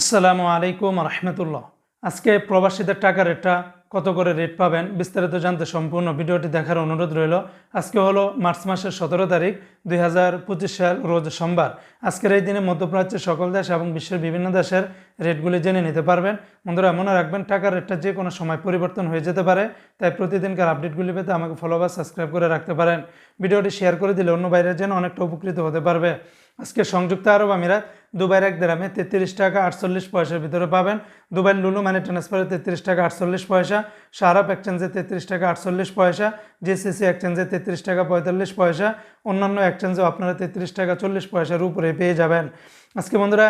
আসসালামু আলাইকুম রহমতুল্লাহ আজকে প্রবাসীদের টাকা রেটটা কত করে রেট পাবেন বিস্তারিত জানতে সম্পূর্ণ ভিডিওটি দেখার অনুরোধ রইল। আজকে হলো মার্চ মাসের সতেরো তারিখ, দুই হাজার পঁচিশ সাল, রোজ সোমবার। আজকের এই দিনে মধ্যপ্রাচ্যের সকল দেশ এবং বিশ্বের বিভিন্ন দেশের রেটগুলি জেনে নিতে পারবেন। বন্ধুরা, মনে রাখবেন, টাকার রেটটা যে কোনো সময় পরিবর্তন হয়ে যেতে পারে, তাই প্রতিদিনকার আপডেটগুলি পেতে আমাকে ফলো বা সাবস্ক্রাইব করে রাখতে পারেন। ভিডিওটি শেয়ার করে দিলে অন্য বাইরের যেন অনেকটা উপকৃত হতে পারবে। আজকে সংযুক্ত আরব আমিরাত দুবাইয়ের এক দেরামে তেত্রিশ টাকা আটচল্লিশ পয়সার ভিতরে পাবেন। দুবাইয়ের লুলু মানি ট্রান্সফারে তেত্রিশ টাকা আটচল্লিশ পয়সা সারাপ এক্সচেঞ্জে তেত্রিশ টাকা আটচল্লিশ পয়সা জেসিসি এক্সচেঞ্জে তেত্রিশ টাকা পঁয়তাল্লিশ পয়সা, অন্যান্য এক্সচেঞ্জেও আপনারা তেত্রিশ টাকা চল্লিশ পয়সার উপরে পেয়ে যাবেন। আজকে বন্ধুরা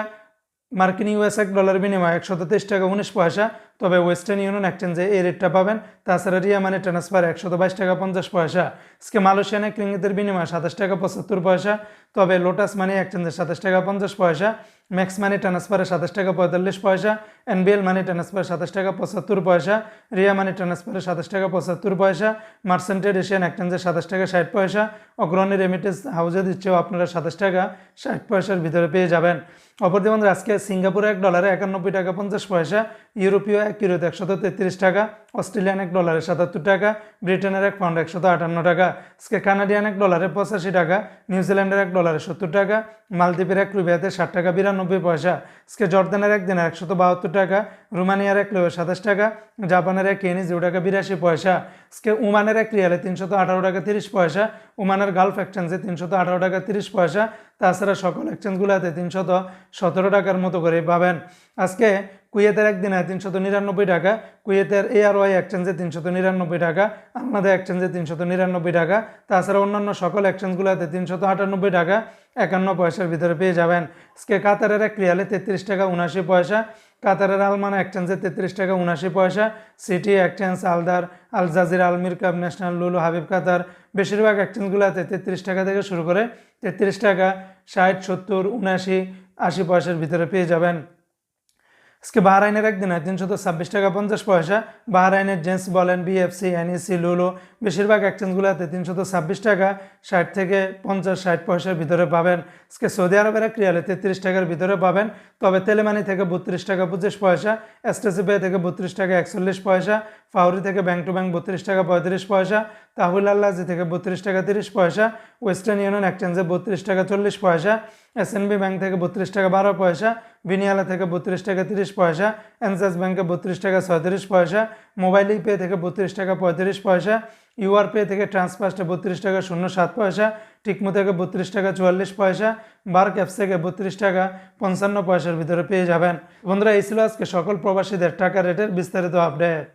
মার্কিন ইউএস এক ডলার বিনিময় একশো তেইশ টাকা উনিশ পয়সা, তবে ওয়েস্টার্ন ইউনিয়ন এক্সচেঞ্জে এই রেটটা পাবেন। তাছাড়া রিয়া মানে ট্রান্সফার একশত বাইশ টাকা পঞ্চাশ পয়সা। আজকে মালয়েশিয়ান এক রিঙ্গিতের বিনিময় সাতাশ টাকা পঁচাত্তর পয়সা, তবে লোটাস মানি এক্সচেঞ্জে সাতাশ টাকা পঞ্চাশ পয়সা, ম্যাক্স মানি ট্রান্সফারে সাতাশ টাকা পঁয়তাল্লিশ পয়সা, এনবিএল মানি ট্রান্সফার সাতাশ টাকা পঁচাত্তর পয়সা, রিয়া মানি ট্রান্সফারে সাতাশ টাকা পঁচাত্তর পয়সা মার্সেন্টেড এশিয়ান এক্সচেঞ্জে সাতাশ টাকা ষাট পয়সা, অগ্রণী রেমিটেন্স হাউসে দিচ্ছেও আপনারা সাতাশ টাকা ষাট পয়সার ভিতরে পেয়ে যাবেন। অপরদি বন্ধুরা, আজকে সিঙ্গাপুরে এক ডলারে একানব্বই টাকা পঞ্চাশ পয়সা, ইউরোপীয় এক কিলোতে একশত তেত্রিশ টাকা, অস্ট্রেলিয়ান এক ডলারে সাতাত্তর টাকা, ব্রিটেনের এক পাউন্ড একশত আটান্ন টাকা, আজকে কানাডিয়ান এক ডলারে পঁচাশি টাকা নিউজিল্যান্ডের এক ডলারে সত্তর টাকা, মালদ্বীপের এক রুবিয়াতে ষাট টাকা, বিরানব্বই পয়সা, আজকে জর্দানের এক দিনের একশত বাহাত্তর টাকা, রোমানিয়ার এক লোয়ে সাতাশ টাকা, জাপানের এক কেনি জিরো টাকা, বিরাশি পয়সা, আজকে উমানের এক রিয়ালে তিনশত আঠারো টাকা, তিরিশ পয়সা উমানের গালফ এক্সচেঞ্জে তিনশত আঠারো টাকা, তিরিশ পয়সা তাছাড়া সকল এক্সচেঞ্জগুলোতে তিনশত সতেরো টাকার মতো করে পাবেন। আজকে কুয়েতের একদিনে তিনশত নিরানব্বই টাকা, কুয়েতের এআরওয়াই এক্সচেঞ্জে তিনশত নিরানব্বই টাকা আমাদের এক্সচেঞ্জে তিনশত নিরানব্বই টাকা, তাছাড়া অন্যান্য সকল এক্সচেঞ্জগুলোতে তিনশত আটানব্বই টাকা একান্ন পয়সার ভিতরে পেয়ে যাবেন। আজকে কাতারের এক রিয়ালে তেত্রিশ টাকা উনাশি পয়সা কাতারের আলমান একচেঞ্জে তেত্রিশ টাকা উনাশি পয়সা, সিটি একচেঞ্জ আলদার, আল জাজির আলমির কাপ ন্যাশনাল, লুলু, হাবিব কাতার, বেশিরভাগ একচেঞ্জগুলোতে তেত্রিশ টাকা থেকে শুরু করে তেত্রিশ টাকা, ষাট, সত্তর উনাশি আশি পয়সার ভিতরে পেয়ে যাবেন। আজকে বাহরাইনের একদিন তিনশত ছাব্বিশ টাকা পঞ্চাশ পয়সা। বাহরাইনের জেন্স বলেন বিএফসি এনইসি লুলো বেশিরভাগ এক্সচেঞ্জগুলোতে তিনশত ছাব্বিশ টাকা, ষাট থেকে পঞ্চাশ, ষাট পয়সার ভিতরে পাবেন। আজকে সৌদি আরবের এক রিয়ালে তেত্রিশ টাকার ভিতরে পাবেন। তবে তেলেমানি থেকে বত্রিশ টাকা পঁচিশ পয়সা এসটিসি পে থেকে বত্রিশ টাকা একচল্লিশ পয়সা, ফাউরি থেকে ব্যাংক টু ব্যাংক বত্রিশ টাকা পঁয়ত্রিশ পয়সা, তাহুল আল্লাজি থেকে বত্রিশ টাকা তিরিশ পয়সা, ওয়েস্টার্ন ইউনিয়ন এক্সচেঞ্জে বত্রিশ টাকা চল্লিশ পয়সা এসএনবি ব্যাংক থেকে বত্রিশ টাকা বারো পয়সা বিনিয়ালা থেকে বত্রিশ টাকা তিরিশ পয়সা এনসাস ব্যাংকে বত্রিশ টাকা ছয়ত্রিশ পয়সা মোবাইল পে থেকে বত্রিশ টাকা পঁয়ত্রিশ পয়সা ইউআর পে থেকে ট্রান্সফার্সে বত্রিশ টাকা শূন্য সাত পয়সা, টিকমো থেকে বত্রিশ টাকা চুয়াল্লিশ পয়সা বার ক্যাপস থেকে বত্রিশ টাকা পঞ্চান্ন পয়সার ভিতরে পেয়ে যাবেন। বন্ধুরা, এই ছিল আজকে সকল প্রবাসীদের টাকা রেটের বিস্তারিত আপডেট